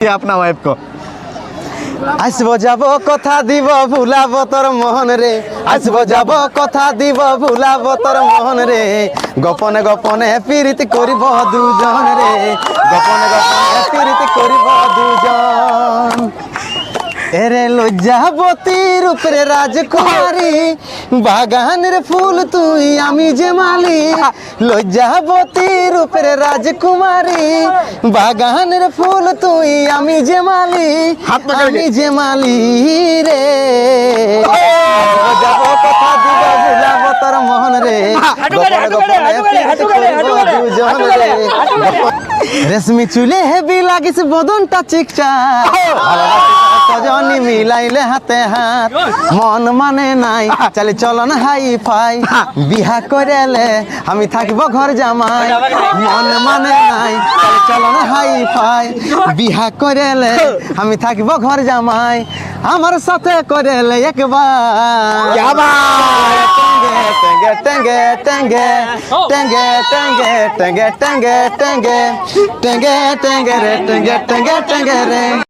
अपना वाइफ को আসব যাব কথা দিব ভুলাব তোর মোহন রে আসব যাব কথা দিব ভুলাব তোর মোহন রে গোপনে গোপনে পীড়িত করিব দুজন রে গোপনে গোপনে পীড়িত করিব দুজন এরে লজ্জাবতীর উপরে রাজকুমারী বাগানের ফুল তুই আমি যে মালি লজ্জাবতীর উপরে রাজকুমারী বাগানের ফুল তুই আমি যে মালি আমি যে মালি রে। যাব কথা দিব বুঝাব তোর মোহন রে। গোপনে গোপনে প্রীতি করিব দুজন রে। রেশমি চুলে হেবি লাগিস বদনটা চিকচা। মিলাইলে হাতে হাত মন মানে নাই। চালি চলন হাই ফাই বিহা করেলে আমি থাকিব ঘর জামাই। মন মানে নাই চালি চলন হাই ফাই বিহা করেলে আমি থাকিব ঘর জামাই। আমার সাথে করেলে একবার। টেঙ্গে টেঙ্গে টেঙ্গে টেঙ্গে টেঙ্গে টেঙ্গে টেঙ্গে টেঙ্গে টেঙ্গে টেঙ্গে রে টেঙ্গে টেঙ্গে টেঙ্গে রে।